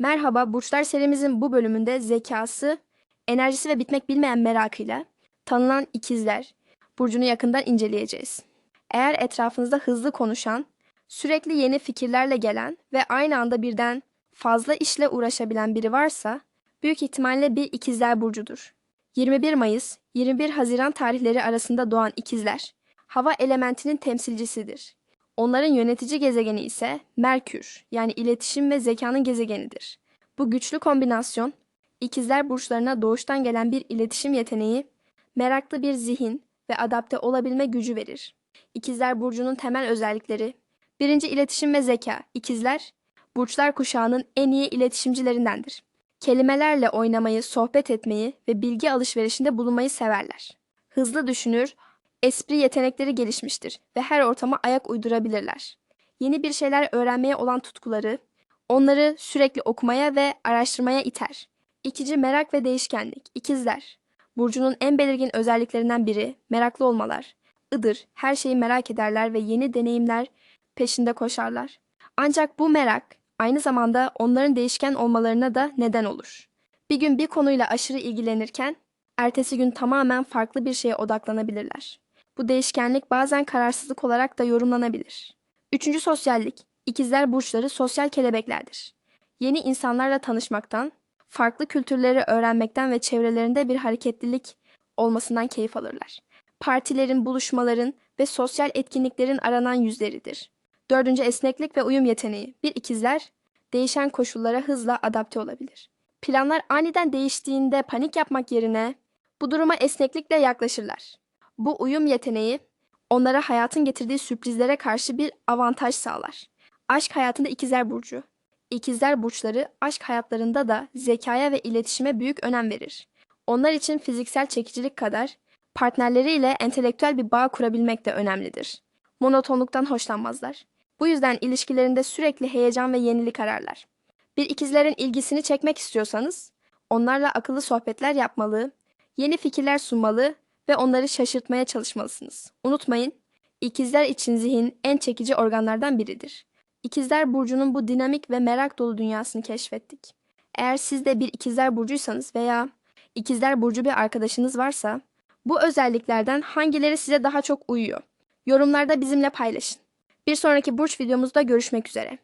Merhaba, Burçlar serimizin bu bölümünde zekası, enerjisi ve bitmek bilmeyen merakıyla tanınan ikizler burcunu yakından inceleyeceğiz. Eğer etrafınızda hızlı konuşan, sürekli yeni fikirlerle gelen ve aynı anda birden fazla işle uğraşabilen biri varsa büyük ihtimalle bir ikizler burcudur. 21 Mayıs 21 Haziran tarihleri arasında doğan ikizler hava elementinin temsilcisidir. Onların yönetici gezegeni ise Merkür, yani iletişim ve zekanın gezegenidir. Bu güçlü kombinasyon, ikizler burçlarına doğuştan gelen bir iletişim yeteneği, meraklı bir zihin ve adapte olabilme gücü verir. İkizler burcunun temel özellikleri, birinci iletişim ve zeka, ikizler, burçlar kuşağının en iyi iletişimcilerindendir. Kelimelerle oynamayı, sohbet etmeyi ve bilgi alışverişinde bulunmayı severler. Hızlı düşünür, espri yetenekleri gelişmiştir ve her ortama ayak uydurabilirler. Yeni bir şeyler öğrenmeye olan tutkuları, onları sürekli okumaya ve araştırmaya iter. İkici merak ve değişkenlik, ikizler. Burcunun en belirgin özelliklerinden biri meraklı olmalar. Idır, her şeyi merak ederler ve yeni deneyimler peşinde koşarlar. Ancak bu merak aynı zamanda onların değişken olmalarına da neden olur. Bir gün bir konuyla aşırı ilgilenirken, ertesi gün tamamen farklı bir şeye odaklanabilirler. Bu değişkenlik bazen kararsızlık olarak da yorumlanabilir. Üçüncü sosyallik, ikizler burçları sosyal kelebeklerdir. Yeni insanlarla tanışmaktan, farklı kültürleri öğrenmekten ve çevrelerinde bir hareketlilik olmasından keyif alırlar. Partilerin, buluşmaların ve sosyal etkinliklerin aranan yüzleridir. Dördüncü esneklik ve uyum yeteneği. Bir ikizler, değişen koşullara hızla adapte olabilir. Planlar aniden değiştiğinde panik yapmak yerine bu duruma esneklikle yaklaşırlar. Bu uyum yeteneği onlara hayatın getirdiği sürprizlere karşı bir avantaj sağlar. Aşk hayatında ikizler burcu. İkizler burçları aşk hayatlarında da zekaya ve iletişime büyük önem verir. Onlar için fiziksel çekicilik kadar partnerleriyle entelektüel bir bağ kurabilmek de önemlidir. Monotonluktan hoşlanmazlar. Bu yüzden ilişkilerinde sürekli heyecan ve yenilik ararlar. Bir ikizlerin ilgisini çekmek istiyorsanız onlarla akıllı sohbetler yapmalı, yeni fikirler sunmalı ve onları şaşırtmaya çalışmalısınız. Unutmayın, ikizler için zihin en çekici organlardan biridir. İkizler burcunun bu dinamik ve merak dolu dünyasını keşfettik. Eğer siz de bir ikizler burcuysanız veya ikizler burcu bir arkadaşınız varsa, bu özelliklerden hangileri size daha çok uyuyor? Yorumlarda bizimle paylaşın. Bir sonraki burç videomuzda görüşmek üzere.